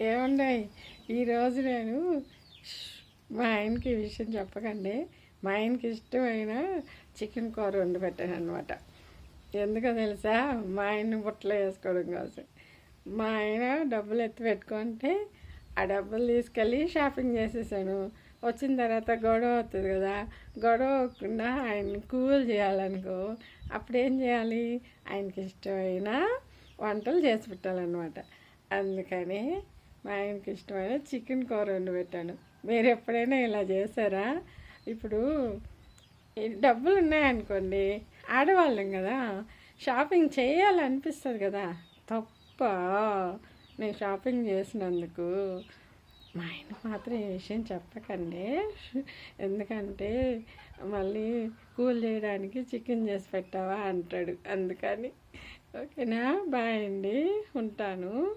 ఏమండి? ఈరోజు నేను మా ఆయనకి విషయం చెప్పకండి. మా ఆయనకి ఇష్టమైన చికెన్ కూర వండి పెట్టాను అనమాట ఎందుకో తెలుసా? మా ఆయన బుట్టలో వేసుకోవడం కోసం. మా ఆయన డబ్బులు ఎత్తి పెట్టుకుంటే ఆ డబ్బులు తీసుకెళ్ళి షాపింగ్ చేసేసాను. వచ్చిన తర్వాత గొడవ అవుతుంది కదా? గొడవ అవ్వకుండా ఆయన్ని కూల్ చేయాలనుకో అప్పుడు ఏం చేయాలి? ఆయనకి ఇష్టమైన వంటలు చేసి పెట్టాలన్నమాట. అందుకని మా ఆయనకి ఇష్టమైన చికెన్ కూర వండి పెట్టాను. మీరు ఎప్పుడైనా ఇలా చేశారా? ఇప్పుడు డబ్బులు ఉన్నాయనుకోండి ఆడవాళ్ళం కదా షాపింగ్ చేయాలనిపిస్తుంది కదా. తప్ప నేను షాపింగ్ చేసినందుకు మా ఆయన మాత్రం ఈ విషయం చెప్పకండి. ఎందుకంటే మళ్ళీ కూల్ చేయడానికి చికెన్ చేసి పెట్టావా అంటాడు. అందుకని. ఓకేనా? బాయ్ అండి. ఉంటాను.